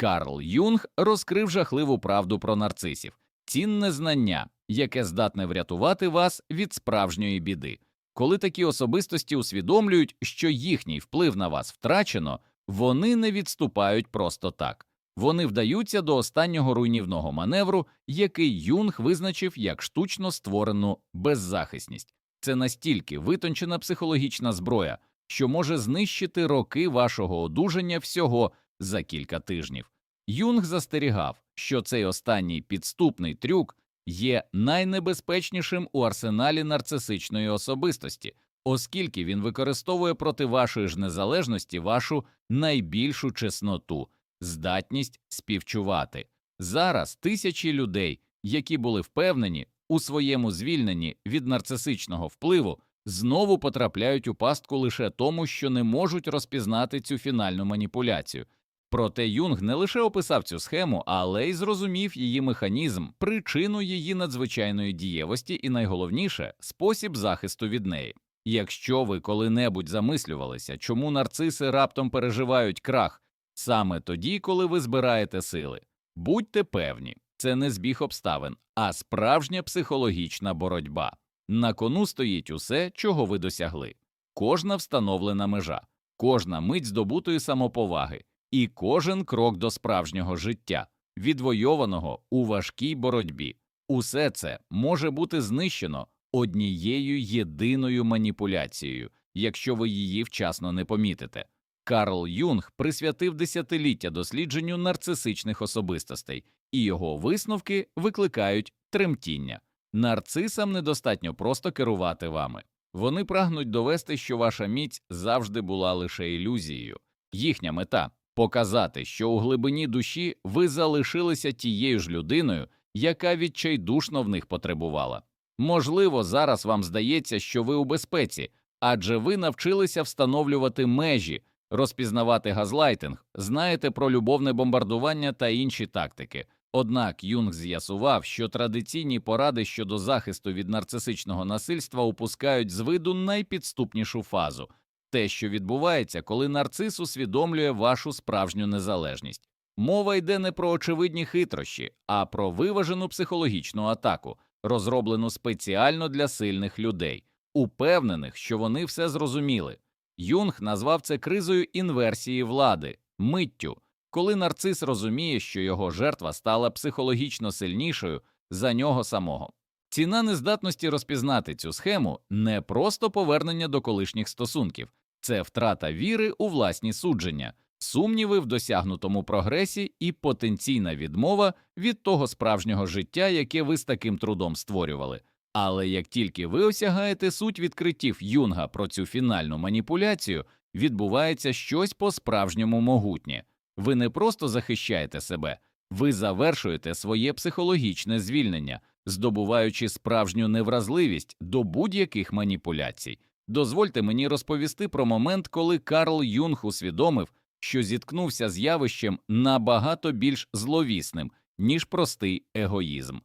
Карл Юнг розкрив жахливу правду про нарцисів, цінне знання, яке здатне врятувати вас від справжньої біди. Коли такі особистості усвідомлюють, що їхній вплив на вас втрачено, вони не відступають просто так. Вони вдаються до останнього руйнівного маневру, який Юнг визначив як штучно створену беззахисність. Це настільки витончена психологічна зброя, що може знищити роки вашого одужання всього за кілька тижнів. Юнг застерігав, що цей останній підступний трюк є найнебезпечнішим у арсеналі нарцисичної особистості, оскільки він використовує проти вашої ж незалежності вашу найбільшу чесноту, здатність співчувати. Зараз тисячі людей, які були впевнені у своєму звільненні від нарцисичного впливу, знову потрапляють у пастку лише тому, що не можуть розпізнати цю фінальну маніпуляцію. Проте Юнг не лише описав цю схему, але й зрозумів її механізм, причину її надзвичайної дієвості і найголовніше спосіб захисту від неї. Якщо ви коли-небудь замислювалися, чому нарциси раптом переживають крах саме тоді, коли ви збираєте сили, будьте певні, це не збіг обставин, а справжня психологічна боротьба. На кону стоїть усе, чого ви досягли, кожна встановлена межа, кожна мить здобутої самоповаги і кожен крок до справжнього життя, відвойованого у важкій боротьбі. Усе це може бути знищено однією єдиною маніпуляцією, якщо ви її вчасно не помітите. Карл Юнг присвятив десятиліття дослідженню нарцисичних особистостей, і його висновки викликають тремтіння. Нарцисам недостатньо просто керувати вами. Вони прагнуть довести, що ваша міць завжди була лише ілюзією. Їхня мета показати, що у глибині душі ви залишилися тією ж людиною, яка відчайдушно в них потребувала. Можливо, зараз вам здається, що ви у безпеці, адже ви навчилися встановлювати межі, розпізнавати газлайтинг, знаєте про любовне бомбардування та інші тактики. Однак Юнг з'ясував, що традиційні поради щодо захисту від нарцисичного насильства упускають з виду найпідступнішу фазу те, що відбувається, коли нарцис усвідомлює вашу справжню незалежність. Мова йде не про очевидні хитрощі, а про виважену психологічну атаку, розроблену спеціально для сильних людей, упевнених, що вони все зрозуміли. Юнг назвав це кризою інверсії влади, миттю, коли нарцис розуміє, що його жертва стала психологічно сильнішою за нього самого. Ціна нездатності розпізнати цю схему не просто повернення до колишніх стосунків, це втрата віри у власні судження, сумніви в досягнутому прогресі і потенційна відмова від того справжнього життя, яке ви з таким трудом створювали. Але як тільки ви осягаєте суть відкриттів Юнга про цю фінальну маніпуляцію, відбувається щось по-справжньому могутнє. Ви не просто захищаєте себе, ви завершуєте своє психологічне звільнення, здобуваючи справжню невразливість до будь-яких маніпуляцій. Дозвольте мені розповісти про момент, коли Карл Юнг усвідомив, що зіткнувся з явищем набагато більш зловісним, ніж простий егоїзм.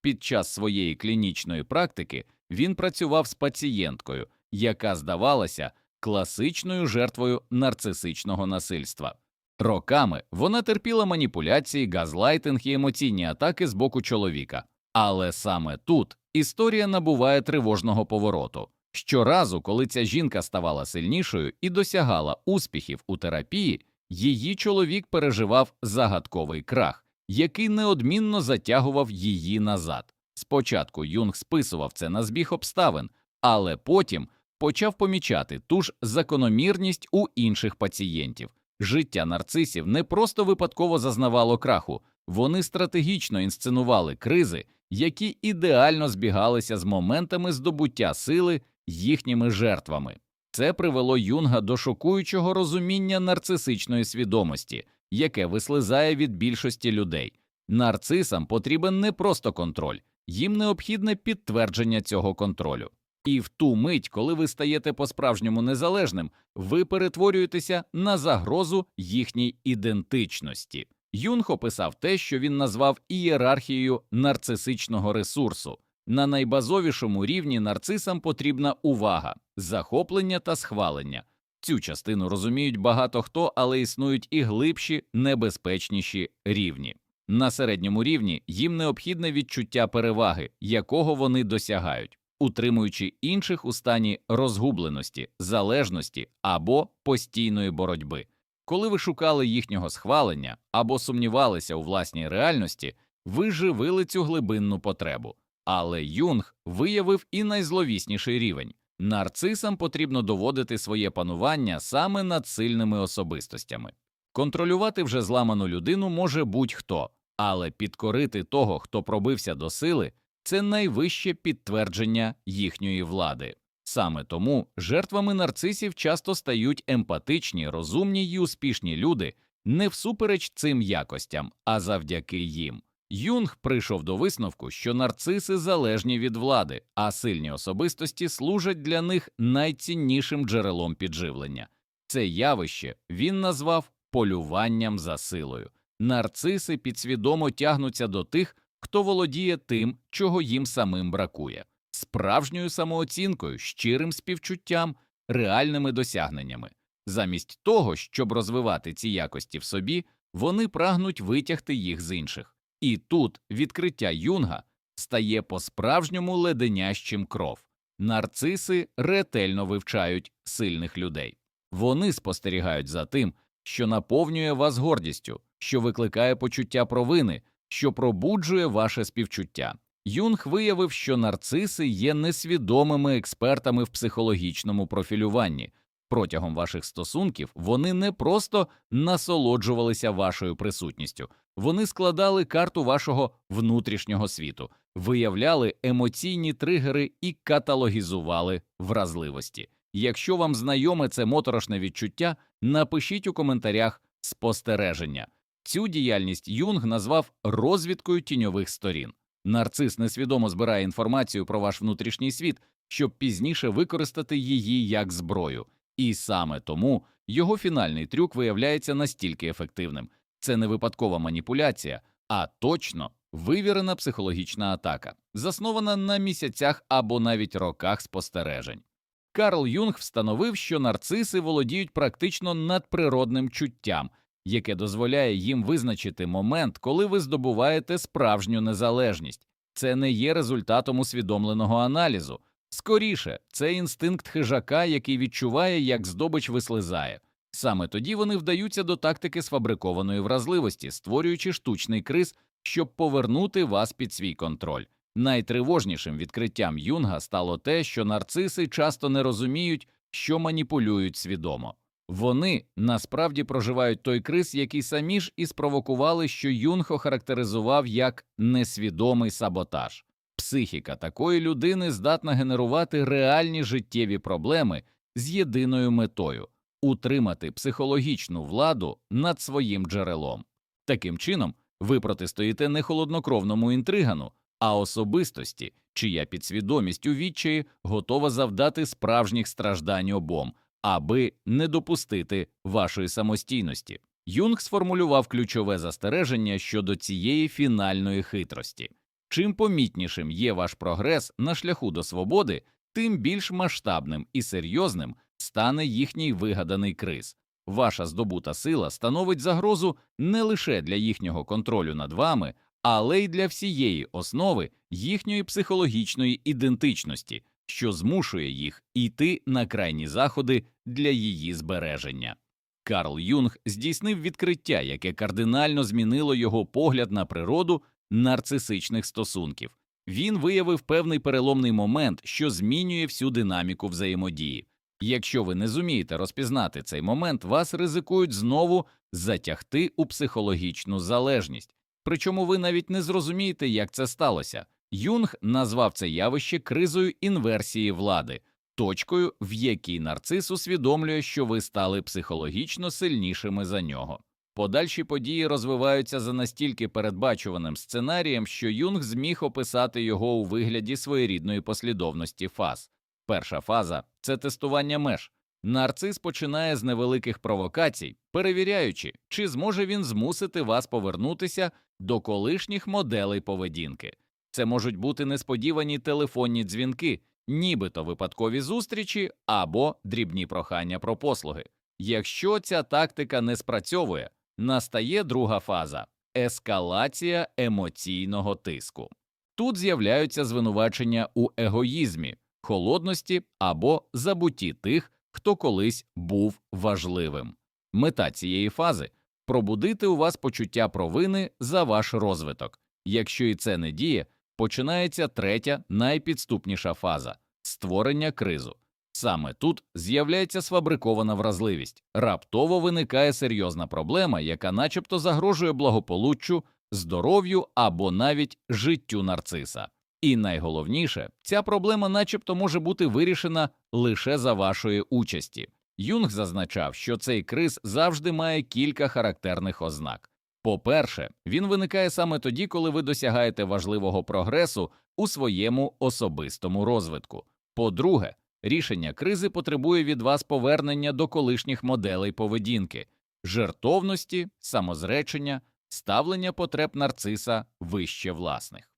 Під час своєї клінічної практики він працював з пацієнткою, яка здавалася класичною жертвою нарцисичного насильства. Роками вона терпіла маніпуляції, газлайтинг і емоційні атаки з боку чоловіка, але саме тут історія набуває тривожного повороту. Щоразу, коли ця жінка ставала сильнішою і досягала успіхів у терапії, її чоловік переживав загадковий крах, який неодмінно затягував її назад. Спочатку Юнг списував це на збіг обставин, але потім почав помічати ту ж закономірність у інших пацієнтів. Життя нарцисів не просто випадково зазнавало краху, вони стратегічно інсценували кризи, які ідеально збігалися з моментами здобуття сили їхніми жертвами. Це привело Юнга до шокуючого розуміння нарцисичної свідомості, яке вислизає від більшості людей. Нарцисам потрібен не просто контроль, їм необхідне підтвердження цього контролю. І в ту мить, коли ви стаєте по-справжньому незалежним, ви перетворюєтеся на загрозу їхній ідентичності. Юнг описав те, що він назвав ієрархією нарцисичного ресурсу. На найбазовішому рівні нарцисам потрібна увага, захоплення та схвалення. Цю частину розуміють багато хто, але існують і глибші, небезпечніші рівні. На середньому рівні їм необхідне відчуття переваги, якого вони досягають, утримуючи інших у стані розгубленості, залежності або постійної боротьби. Коли ви шукали їхнього схвалення або сумнівалися у власній реальності, ви живили цю глибинну потребу. Але Юнг виявив і найзловісніший рівень. Нарцисам потрібно доводити своє панування саме над сильними особистостями. Контролювати вже зламану людину може будь-хто, але підкорити того, хто пробився до сили, це найвище підтвердження їхньої влади. Саме тому жертвами нарцисів часто стають емпатичні, розумні й успішні люди не всупереч цим якостям, а завдяки їм. Юнг прийшов до висновку, що нарциси залежні від влади, а сильні особистості служать для них найціннішим джерелом підживлення. Це явище він назвав полюванням за силою. Нарциси підсвідомо тягнуться до тих, хто володіє тим, чого їм самим бракує, справжньою самооцінкою, щирим співчуттям, реальними досягненнями. Замість того, щоб розвивати ці якості в собі, вони прагнуть витягти їх з інших. І тут відкриття юнга стає по-справжньому леденящим кров. Нарциси ретельно вивчають сильних людей. Вони спостерігають за тим, що наповнює вас гордістю, що викликає почуття провини, що пробуджує ваше співчуття. Юнг виявив, що нарциси є несвідомими експертами в психологічному профілюванні. Протягом ваших стосунків вони не просто насолоджувалися вашою присутністю, вони складали карту вашого внутрішнього світу, виявляли емоційні тригери і каталогізували вразливості. Якщо вам знайоме це моторошне відчуття, напишіть у коментарях спостереження. Цю діяльність Юнг назвав розвідкою тіньових сторін. Нарцис несвідомо збирає інформацію про ваш внутрішній світ, щоб пізніше використати її як зброю. І саме тому його фінальний трюк виявляється настільки ефективним. Це не випадкова маніпуляція, а точно вивірена психологічна атака, заснована на місяцях або навіть роках спостережень. Карл Юнг встановив, що нарциси володіють практично надприродним чуттям, яке дозволяє їм визначити момент, коли ви здобуваєте справжню незалежність. Це не є результатом усвідомленого аналізу. Скоріше, це інстинкт хижака, який відчуває, як здобич вислизає. Саме тоді вони вдаються до тактики сфабрикованої вразливості, створюючи штучний криз, щоб повернути вас під свій контроль. Найтривожнішим відкриттям Юнга стало те, що нарциси часто не розуміють, що маніпулюють свідомо. Вони насправді проживають той криз, який самі ж і спровокували, що Юнг охарактеризував як несвідомий саботаж. Психіка такої людини здатна генерувати реальні життєві проблеми з єдиною метою утримати психологічну владу над своїм джерелом. Таким чином, ви протистоїте не холоднокровному інтригану, а особистості, чия підсвідомість у відчаї готова завдати справжніх страждань обом, аби не допустити вашої самостійності. Юнг сформулював ключове застереження щодо цієї фінальної хитрості. Чим помітнішим є ваш прогрес на шляху до свободи, тим більш масштабним і серйозним стане їхній вигаданий криз. Ваша здобута сила становить загрозу не лише для їхнього контролю над вами, але й для всієї основи їхньої психологічної ідентичності, що змушує їх йти на крайні заходи для її збереження. Карл Юнг здійснив відкриття, яке кардинально змінило його погляд на природу нарцисичних стосунків. Він виявив певний переломний момент, що змінює всю динаміку взаємодії. Якщо ви не зумієте розпізнати цей момент, вас ризикують знову затягти у психологічну залежність. Причому ви навіть не зрозумієте, як це сталося. Юнг назвав це явище кризою інверсії влади, точкою, в якій нарцис усвідомлює, що ви стали психологічно сильнішими за нього. Подальші події розвиваються за настільки передбачуваним сценарієм, що Юнг зміг описати його у вигляді своєрідної послідовності фаз. Перша фаза це тестування меж. Нарцис починає з невеликих провокацій, перевіряючи, чи зможе він змусити вас повернутися до колишніх моделей поведінки. Це можуть бути несподівані телефонні дзвінки, нібито випадкові зустрічі або дрібні прохання про послуги. Якщо ця тактика не спрацьовує, настає друга фаза ескалація емоційного тиску. Тут з'являються звинувачення у егоїзмі, холодності або забутті тих, хто колись був важливим. Мета цієї фази пробудити у вас почуття провини за ваш розвиток. Якщо і це не діє, починається третя найпідступніша фаза створення кризу. Саме тут з'являється сфабрикована вразливість, раптово виникає серйозна проблема, яка начебто загрожує благополуччю, здоров'ю або навіть життю нарциса. І найголовніше, ця проблема начебто може бути вирішена лише за вашої участі. Юнг зазначав, що цей криз завжди має кілька характерних ознак. По-перше, він виникає саме тоді, коли ви досягаєте важливого прогресу у своєму особистому розвитку. По-друге, рішення кризи потребує від вас повернення до колишніх моделей поведінки, жертовності, самозречення, ставлення потреб нарциса вище власних.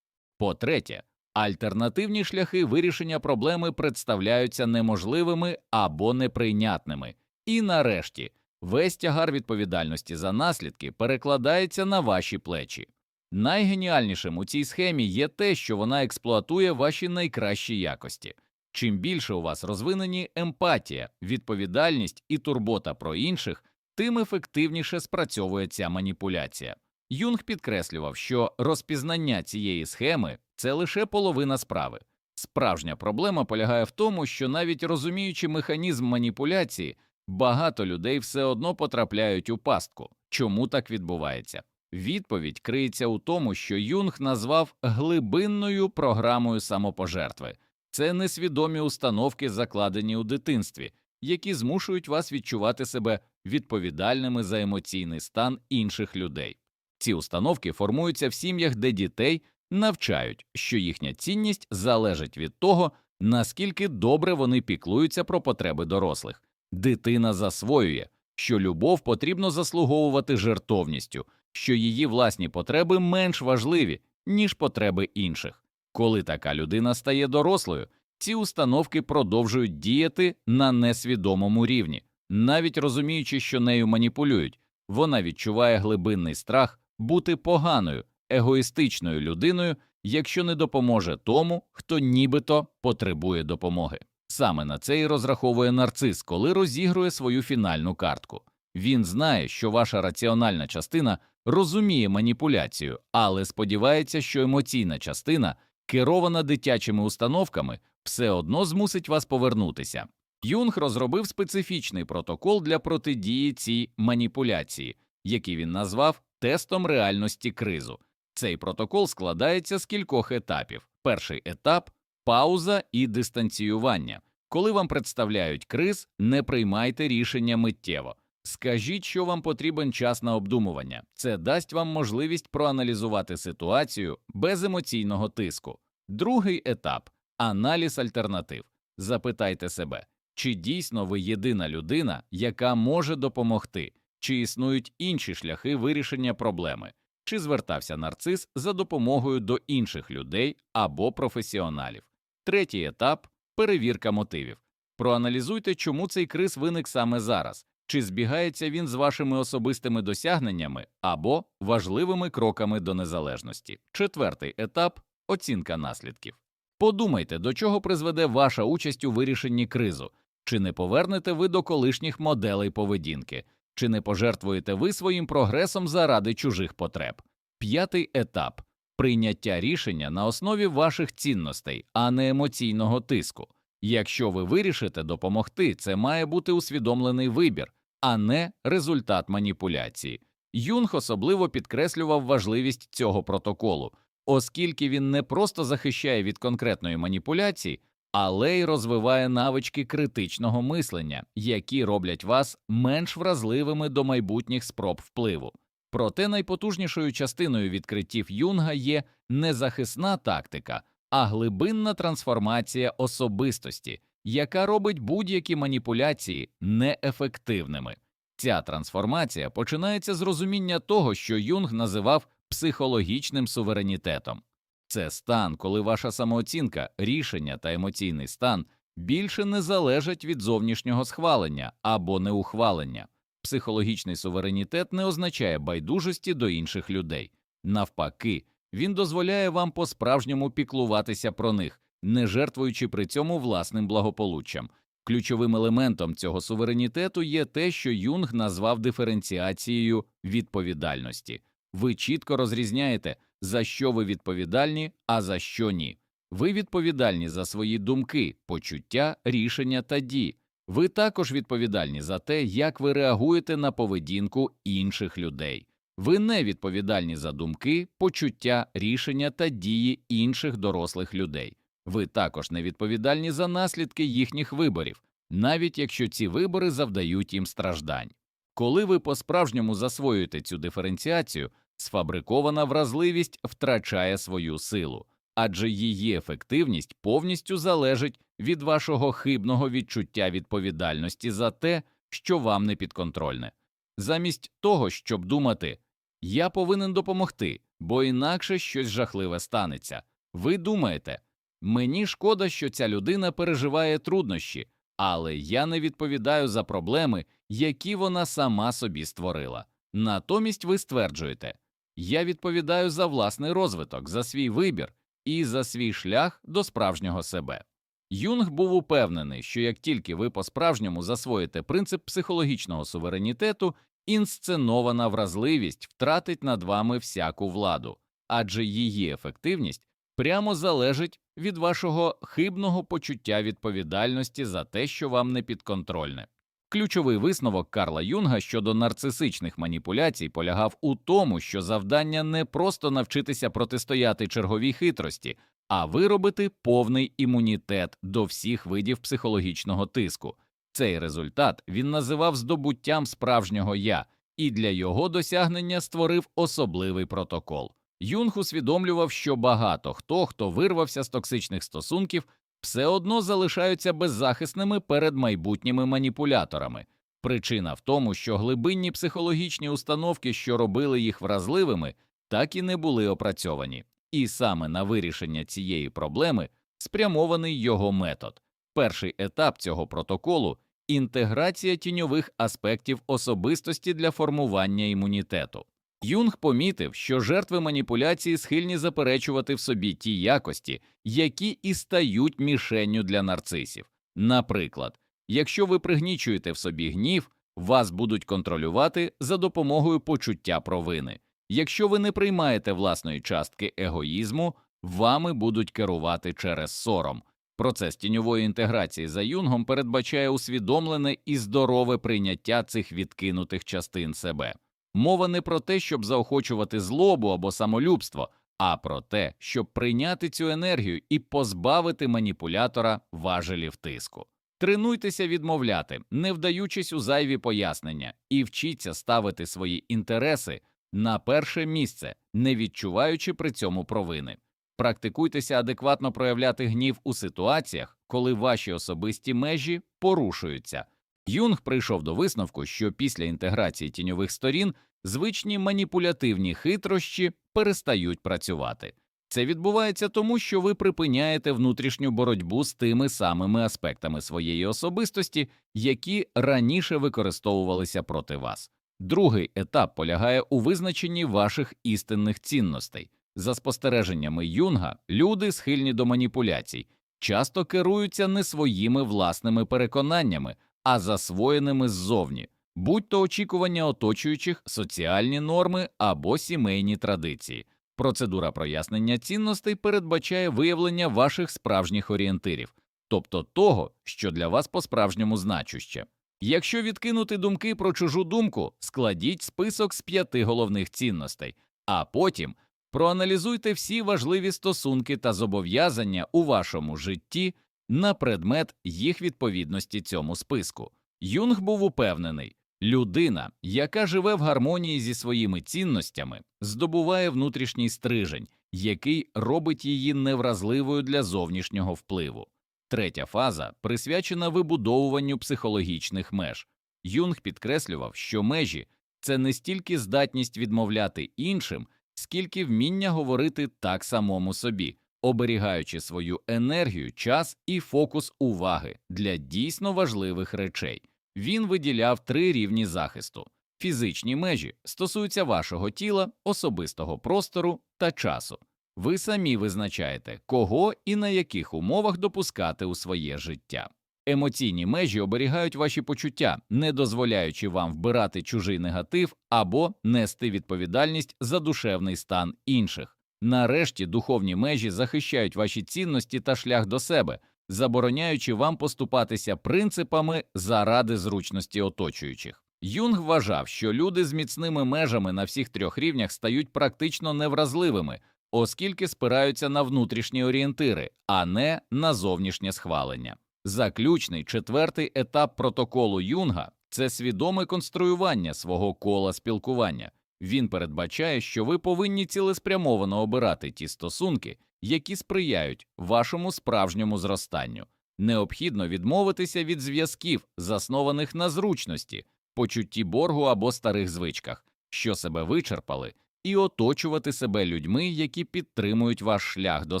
По-третє, альтернативні шляхи вирішення проблеми представляються неможливими або неприйнятними. І нарешті, весь тягар відповідальності за наслідки перекладається на ваші плечі. Найгеніальнішим у цій схемі є те, що вона експлуатує ваші найкращі якості. Чим більше у вас розвинені емпатія, відповідальність і турбота про інших, тим ефективніше спрацьовує ця маніпуляція. Юнг підкреслював, що розпізнання цієї схеми це лише половина справи. Справжня проблема полягає в тому, що навіть розуміючи механізм маніпуляції, багато людей все одно потрапляють у пастку. Чому так відбувається? Відповідь криється у тому, що Юнг назвав глибинною програмою самопожертви. Це несвідомі установки, закладені у дитинстві, які змушують вас відчувати себе відповідальними за емоційний стан інших людей. Ці установки формуються в сім'ях, де дітей навчають, що їхня цінність залежить від того, наскільки добре вони піклуються про потреби дорослих. Дитина засвоює, що любов потрібно заслуговувати жертовністю, що її власні потреби менш важливі, ніж потреби інших. Коли така людина стає дорослою, ці установки продовжують діяти на несвідомому рівні, навіть розуміючи, що нею маніпулюють, вона відчуває глибинний страх бути поганою, егоїстичною людиною, якщо не допоможе тому, хто нібито потребує допомоги. Саме на це і розраховує нарцис, коли розігрує свою фінальну картку. Він знає, що ваша раціональна частина розуміє маніпуляцію, але сподівається, що емоційна частина, керована дитячими установками, все одно змусить вас повернутися. Юнг розробив специфічний протокол для протидії цій маніпуляції, який він назвав тестом реальності кризу. Цей протокол складається з кількох етапів. Перший етап пауза і дистанціювання. Коли вам представляють криз, не приймайте рішення миттєво. Скажіть, що вам потрібен час на обдумування. Це дасть вам можливість проаналізувати ситуацію без емоційного тиску. Другий етап аналіз альтернатив. Запитайте себе, чи дійсно ви єдина людина, яка може допомогти, чи існують інші шляхи вирішення проблеми, чи звертався нарцис за допомогою до інших людей або професіоналів. Третій етап перевірка мотивів. Проаналізуйте, чому цей криз виник саме зараз, чи збігається він з вашими особистими досягненнями або важливими кроками до незалежності. Четвертий етап оцінка наслідків. Подумайте, до чого призведе ваша участь у вирішенні кризу, чи не повернете ви до колишніх моделей поведінки, чи не пожертвуєте ви своїм прогресом заради чужих потреб. П'ятий етап прийняття рішення на основі ваших цінностей, а не емоційного тиску. Якщо ви вирішите допомогти, це має бути усвідомлений вибір, а не результат маніпуляції. Юнг особливо підкреслював важливість цього протоколу, оскільки він не просто захищає від конкретної маніпуляції, але й розвиває навички критичного мислення, які роблять вас менш вразливими до майбутніх спроб впливу. Проте найпотужнішою частиною відкриттів Юнга є не захисна тактика, а глибинна трансформація особистості, яка робить будь-які маніпуляції неефективними. Ця трансформація починається з розуміння того, що Юнг називав психологічним суверенітетом. Це стан, коли ваша самооцінка, рішення та емоційний стан більше не залежать від зовнішнього схвалення або неухвалення. Психологічний суверенітет не означає байдужості до інших людей. Навпаки, він дозволяє вам по-справжньому піклуватися про них, не жертвуючи при цьому власним благополуччям. Ключовим елементом цього суверенітету є те, що Юнг назвав диференціацією відповідальності. Ви чітко розрізняєте, за що ви відповідальні, а за що ні. Ви відповідальні за свої думки, почуття, рішення та дії. Ви також відповідальні за те, як ви реагуєте на поведінку інших людей. Ви не відповідальні за думки, почуття, рішення та дії інших дорослих людей. Ви також не відповідальні за наслідки їхніх виборів, навіть якщо ці вибори завдають їм страждань. Коли ви по-справжньому засвоюєте цю диференціацію, сфабрикована вразливість втрачає свою силу, адже її ефективність повністю залежить від вашого хибного відчуття відповідальності за те, що вам не підконтрольне. Замість того, щоб думати я повинен допомогти, бо інакше щось жахливе станеться. Ви думаєте, мені шкода, що ця людина переживає труднощі, але я не відповідаю за проблеми, які вона сама собі створила. Натомість ви стверджуєте я відповідаю за власний розвиток, за свій вибір і за свій шлях до справжнього себе. Юнг був упевнений, що як тільки ви по-справжньому засвоїте принцип психологічного суверенітету, інсценована вразливість втратить над вами всяку владу, адже її ефективність прямо залежить від вашого хибного почуття відповідальності за те, що вам не підконтрольне. Ключовий висновок Карла Юнга щодо нарцисичних маніпуляцій полягав у тому, що завдання не просто навчитися протистояти черговій хитрості, а виробити повний імунітет до всіх видів психологічного тиску. Цей результат він називав здобуттям справжнього я, і для його досягнення створив особливий протокол. Юнг усвідомлював, що багато хто, хто вирвався з токсичних стосунків, все одно залишаються беззахисними перед майбутніми маніпуляторами. Причина в тому, що глибинні психологічні установки, що робили їх вразливими, так і не були опрацьовані, і саме на вирішення цієї проблеми спрямований його метод. Перший етап цього протоколу інтеграція тіньових аспектів особистості для формування імунітету. Юнг помітив, що жертви маніпуляції схильні заперечувати в собі ті якості, які і стають мішенню для нарцисів. Наприклад, якщо ви пригнічуєте в собі гнів, вас будуть контролювати за допомогою почуття провини. Якщо ви не приймаєте власної частки егоїзму, вами будуть керувати через сором. Процес тіньової інтеграції за юнгом передбачає усвідомлене і здорове прийняття цих відкинутих частин себе. Мова не про те, щоб заохочувати злобу або самолюбство, а про те, щоб прийняти цю енергію і позбавити маніпулятора важелів тиску. Тренуйтеся відмовляти, не вдаючись у зайві пояснення, і вчіться ставити свої інтереси на перше місце, не відчуваючи при цьому провини. Практикуйтеся адекватно проявляти гнів у ситуаціях, коли ваші особисті межі порушуються. Юнг прийшов до висновку, що після інтеграції тіньових сторін звичні маніпулятивні хитрощі перестають працювати. Це відбувається тому, що ви припиняєте внутрішню боротьбу з тими самими аспектами своєї особистості, які раніше використовувалися проти вас. Другий етап полягає у визначенні ваших істинних цінностей. За спостереженнями Юнга, люди, схильні до маніпуляцій, часто керуються не своїми власними переконаннями, а засвоєними ззовні, будь то очікування оточуючих, соціальні норми або сімейні традиції. Процедура прояснення цінностей передбачає виявлення ваших справжніх орієнтирів, тобто того, що для вас по-справжньому значуще. Якщо відкинути думки про чужу думку, складіть список з п'яти головних цінностей, а потім проаналізуйте всі важливі стосунки та зобов'язання у вашому житті на предмет їх відповідності цьому списку. Юнг був упевнений, людина, яка живе в гармонії зі своїми цінностями, здобуває внутрішній стрижень, який робить її невразливою для зовнішнього впливу. Третя фаза присвячена вибудовуванню психологічних меж. Юнг підкреслював, що межі це не стільки здатність відмовляти іншим, скільки вміння говорити так самому собі, оберігаючи свою енергію, час і фокус уваги для дійсно важливих речей. Він виділяв три рівні захисту. Фізичні межі стосуються вашого тіла, особистого простору та часу. Ви самі визначаєте, кого і на яких умовах допускати у своє життя. Емоційні межі оберігають ваші почуття, не дозволяючи вам вбирати чужий негатив або нести відповідальність за душевний стан інших. Нарешті духовні межі захищають ваші цінності та шлях до себе, забороняючи вам поступатися принципами заради зручності оточуючих. Юнг вважав, що люди з міцними межами на всіх трьох рівнях стають практично невразливими, оскільки спираються на внутрішні орієнтири, а не на зовнішнє схвалення. Заключний четвертий етап протоколу Юнга це свідоме конструювання свого кола спілкування. Він передбачає, що ви повинні цілеспрямовано обирати ті стосунки, які сприяють вашому справжньому зростанню. Необхідно відмовитися від зв'язків, заснованих на зручності, почутті боргу або старих звичках, що себе вичерпали, і оточувати себе людьми, які підтримують ваш шлях до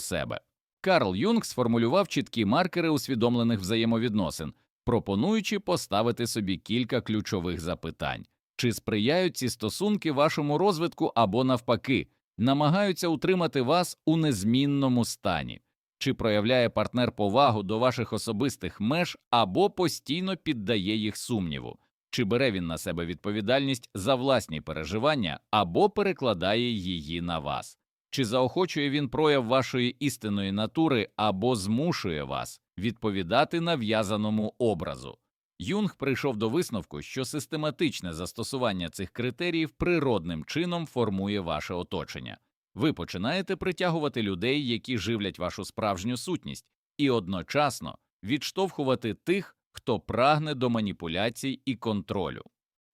себе. Карл Юнг сформулював чіткі маркери усвідомлених взаємовідносин, пропонуючи поставити собі кілька ключових запитань. Чи сприяють ці стосунки вашому розвитку або, навпаки, намагаються утримати вас у незмінному стані? Чи проявляє партнер повагу до ваших особистих меж або постійно піддає їх сумніву? Чи бере він на себе відповідальність за власні переживання або перекладає її на вас? Чи заохочує він прояв вашої істинної натури або змушує вас відповідати нав'язаному образу? Юнг прийшов до висновку, що систематичне застосування цих критеріїв природним чином формує ваше оточення. Ви починаєте притягувати людей, які живлять вашу справжню сутність, і одночасно відштовхувати тих, хто прагне до маніпуляцій і контролю.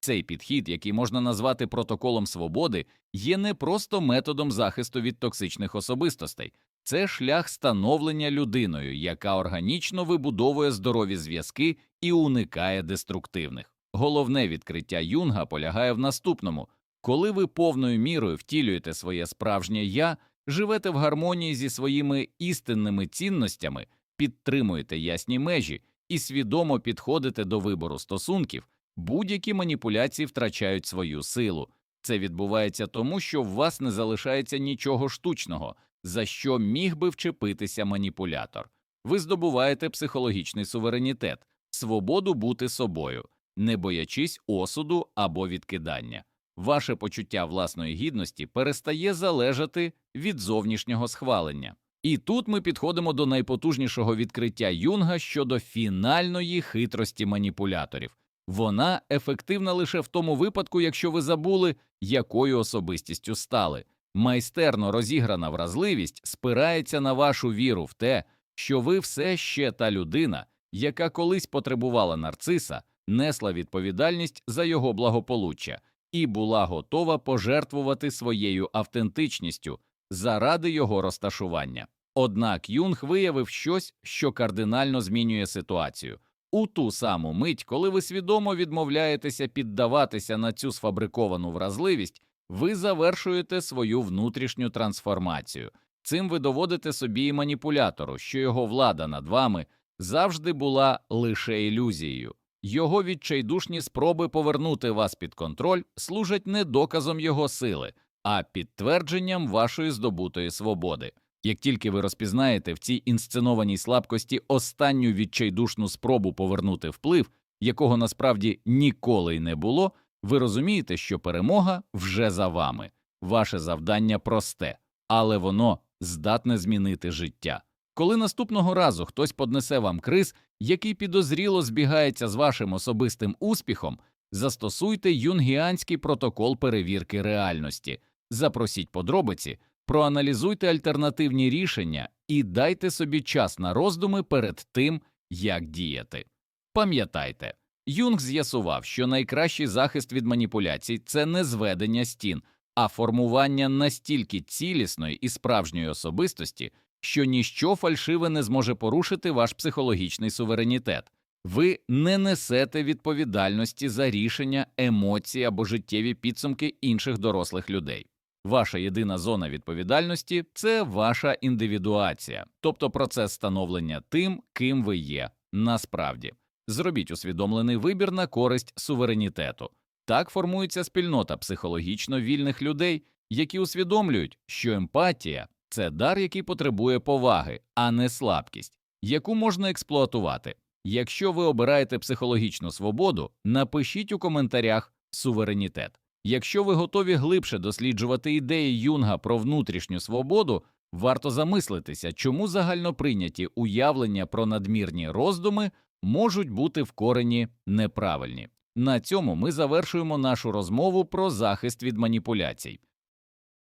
Цей підхід, який можна назвати протоколом свободи, є не просто методом захисту від токсичних особистостей, це шлях становлення людиною, яка органічно вибудовує здорові зв'язки і уникає деструктивних. Головне відкриття Юнга полягає в наступному коли ви повною мірою втілюєте своє справжнє я, живете в гармонії зі своїми істинними цінностями, підтримуєте ясні межі і свідомо підходите до вибору стосунків, будь-які маніпуляції втрачають свою силу. Це відбувається тому, що в вас не залишається нічого штучного, за що міг би вчепитися маніпулятор. Ви здобуваєте психологічний суверенітет, свободу бути собою, не боячись осуду або відкидання. Ваше почуття власної гідності перестає залежати від зовнішнього схвалення. І тут ми підходимо до найпотужнішого відкриття Юнга щодо фінальної хитрості маніпуляторів. Вона ефективна лише в тому випадку, якщо ви забули, якою особистістю стали. Майстерно розіграна вразливість спирається на вашу віру в те, що ви все ще та людина, яка колись потребувала нарциса, несла відповідальність за його благополуччя і була готова пожертвувати своєю автентичністю заради його розташування. Однак Юнг виявив щось, що кардинально змінює ситуацію. У ту саму мить, коли ви свідомо відмовляєтеся піддаватися на цю сфабриковану вразливість, ви завершуєте свою внутрішню трансформацію. Цим ви доводите собі і маніпулятору, що його влада над вами завжди була лише ілюзією. Його відчайдушні спроби повернути вас під контроль служать не доказом його сили, а підтвердженням вашої здобутої свободи. Як тільки ви розпізнаєте в цій інсценованій слабкості останню відчайдушну спробу повернути вплив, якого насправді ніколи й не було, ви розумієте, що перемога вже за вами. Ваше завдання просте, але воно здатне змінити життя. Коли наступного разу хтось поднесе вам криз, який підозріло збігається з вашим особистим успіхом, застосуйте юнгіанський протокол перевірки реальності, запросіть подробиці, проаналізуйте альтернативні рішення і дайте собі час на роздуми перед тим, як діяти. Пам'ятайте, Юнг з'ясував, що найкращий захист від маніпуляцій це не зведення стін, а формування настільки цілісної і справжньої особистості, що ніщо фальшиве не зможе порушити ваш психологічний суверенітет. Ви не несете відповідальності за рішення, емоції або життєві підсумки інших дорослих людей. Ваша єдина зона відповідальності це ваша індивідуація, тобто процес становлення тим, ким ви є. Насправді, зробіть усвідомлений вибір на користь суверенітету. Так формується спільнота психологічно вільних людей, які усвідомлюють, що емпатія це дар, який потребує поваги, а не слабкість, яку можна експлуатувати. Якщо ви обираєте психологічну свободу, напишіть у коментарях суверенітет. Якщо ви готові глибше досліджувати ідеї Юнга про внутрішню свободу, варто замислитися, чому загальноприйняті уявлення про надмірні роздуми можуть бути в корені неправильні. На цьому ми завершуємо нашу розмову про захист від маніпуляцій.